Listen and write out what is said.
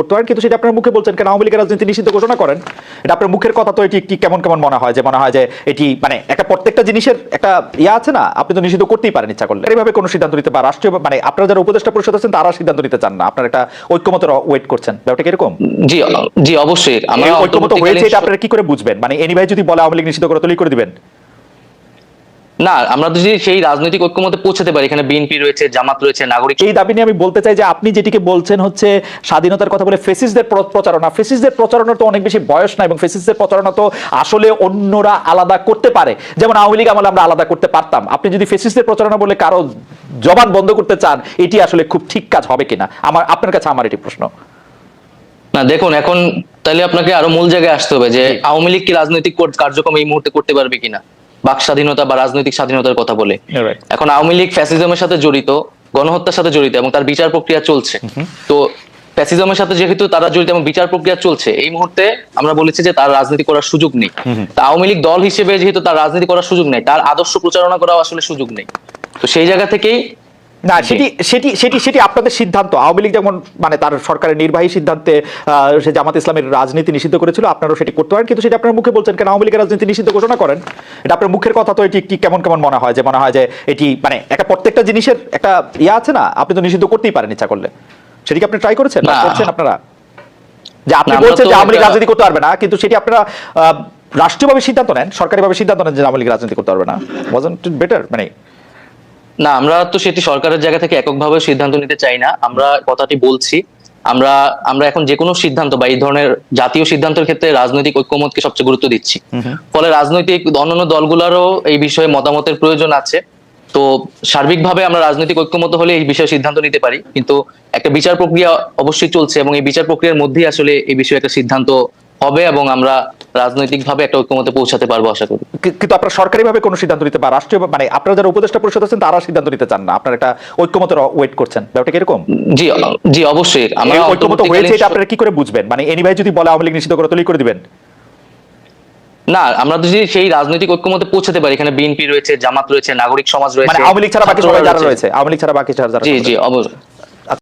করতে পারেন কিন্তু সেটা আপনার মুখে বলছেন কেন আওয়ামী লীগের রাজনীতি নিষিদ্ধ ঘোষণা করেন? এটা আপনার মুখের কথা তো এটি একটি কেমন কেমন মনে হয় যে মনে হয় যে এটি মানে একটা প্রত্যেকটা জিনিসের একটা ইয়ে আছে না আপনি তো নিষিদ্ধ করতেই পারেন ইচ্ছা করলে। এইভাবে কোনো সিদ্ধান্ত নিতে বা রাষ্ট্রীয় মানে আপনারা যারা উপদেষ্টা পরিষদ আছেন তারা সিদ্ধান্ত নিতে চান না। আপনার একটা ঐক্যমত ওয়েট করছেন। ব্যাপারটা কীরকম জি জি অবশ্যই। আমরা ঐক্যমত হয়েছে এটা আপনারা কি করে বুঝবেন? মানে এনিভাই যদি বলে আওয়ামী লীগ নিষিদ্ধ করে তৈরি করে দিবেন। না আমরা যদি সেই রাজনৈতিক ঐক্যমতে পৌঁছাতে পারি। এখানে বিএনপি রয়েছে জামাত রয়েছে নাগরিক এই দাবি নিয়ে আমি বলতে চাই যে আপনি যেটিকে বলছেন হচ্ছে স্বাধীনতার কথা বলে ফেসিসদের প্রচারণা। ফেসিসদের প্রচারণার তো অনেক বেশি বয়স না এবং ফেসিসদের প্রচারণা তো আসলে অন্যরা আলাদা করতে পারে। যেমন আওয়ামী লীগ আমলে আমরা আলাদা করতে পারতাম। আপনি যদি ফেসিসদের প্রচারণা বলে কারও জবান বন্ধ করতে চান এটি আসলে খুব ঠিক কাজ হবে কিনা? আমার আপনার কাছে আমার এটি প্রশ্ন। না দেখুন এখন তাহলে আপনাকে আরও মূল জায়গায় আসতে হবে যে আওয়ামী লীগ কি রাজনৈতিক কর- কার্যক্রম এই মুহূর্তে করতে পারবে কিনা? বাক স্বাধীনতা বা রাজনৈতিক স্বাধীনতার কথা বলে। এখন আওয়ামী লীগ ফ্যাসিজমের সাথে জড়িত গণহত্যার সাথে জড়িত এবং তার বিচার প্রক্রিয়া চলছে। তো ফ্যাসিজমের সাথে যেহেতু তারা জড়িত এবং বিচার প্রক্রিয়া চলছে এই মুহূর্তে আমরা বলেছি যে তার রাজনীতি করার সুযোগ নেই। তা আওয়ামী লীগ দল হিসেবে যেহেতু তার রাজনীতি করার সুযোগ নেই তার আদর্শ প্রচারণা করাও আসলে সুযোগ নেই। তো সেই জায়গা থেকেই না। সেটি সেটি সেটি সেটি আপনাদের সিদ্ধান্ত। আওয়ামী লীগ যেমন মানে তার সরকারের নির্বাহী সিদ্ধান্তে সে জামাত ইসলামের রাজনীতি নিষিদ্ধ করেছিল আপনারাও সেটি করতে পারেন কিন্তু সেটা আপনার মুখে বলছেন কেন? আওয়ামী লীগের রাজনীতি নিষিদ্ধ ঘোষণা করেন। এটা আপনার মুখের কথা তো এটি একটি কেমন কেমন মনে হয় যে মনে হয় যে এটি মানে একটা প্রত্যেকটা জিনিসের একটা ইয়ে আছে না? আপনি তো নিষিদ্ধ করতেই পারেন ইচ্ছা করলে। সেটিকে আপনি ট্রাই করেছেন না। করছেন আপনারা? যে আপনি বলছেন যে আওয়ামী লীগ রাজনীতি করতে পারবে না কিন্তু সেটি আপনারা আহ, রাষ্ট্রীয়ভাবে সিদ্ধান্ত নেন সরকারিভাবে সিদ্ধান্ত নেন যে আওয়ামী লীগ রাজনীতি করতে পারবে না। ওয়াজন্ট বেটার মানে না আমরা তো সেটি সরকারের জায়গা থেকে এককভাবে সিদ্ধান্ত নিতে চাই না। আমরা কথাটি বলছি। আমরা আমরা এখন যে কোনো সিদ্ধান্ত বা এই ধরনের জাতীয় সিদ্ধান্তের ক্ষেত্রে রাজনৈতিক ঐক্যমতকে সবচেয়ে গুরুত্ব দিচ্ছি। ফলে রাজনৈতিক অন্যান্য দলগুলোরও এই বিষয়ে মতামতের প্রয়োজন আছে। তো সার্বিকভাবে আমরা রাজনৈতিক ঐক্যমত হলে এই বিষয়ে সিদ্ধান্ত নিতে পারি। কিন্তু একটা বিচার প্রক্রিয়া অবশ্যই চলছে এবং এই বিচার প্রক্রিয়ার মধ্যেই আসলে এই বিষয়ে একটা সিদ্ধান্ত হবে এবং আমরা রাজনৈতিকভাবে একটা ঐক্যমতে পৌঁছাতে পারব আশা করি। কিন্তু আপনারা সরকারিভাবে কোনো সিদ্ধান্ত নিতে বা রাষ্ট্রীয় মানে আপনারা যারা উপদেষ্টা পরিষদ আছেন তারা সিদ্ধান্ত নিতে চান না? আপনার একটা ঐক্যমত ওয়েট করছেন। ব্যাপারটা কীরকম জি জি অবশ্যই। আমরা ঐক্যমত হয়েছে এটা আপনারা কি করে বুঝবেন? মানে এনিভাই যদি বলে আওয়ামী লীগ নিষিদ্ধ করে তৈরি করে দিবেন? না আমরা যদি সেই রাজনৈতিক ঐক্যমতে পৌঁছাতে পারি এখানে বিএনপি রয়েছে জামাত রয়েছে নাগরিক সমাজ রয়েছে মানে আওয়ামী লীগ ছাড়া বাকি সবাই যারা রয়েছে। আওয়ামী লীগ ছাড়া বাকি যারা জি জি অবশ্যই।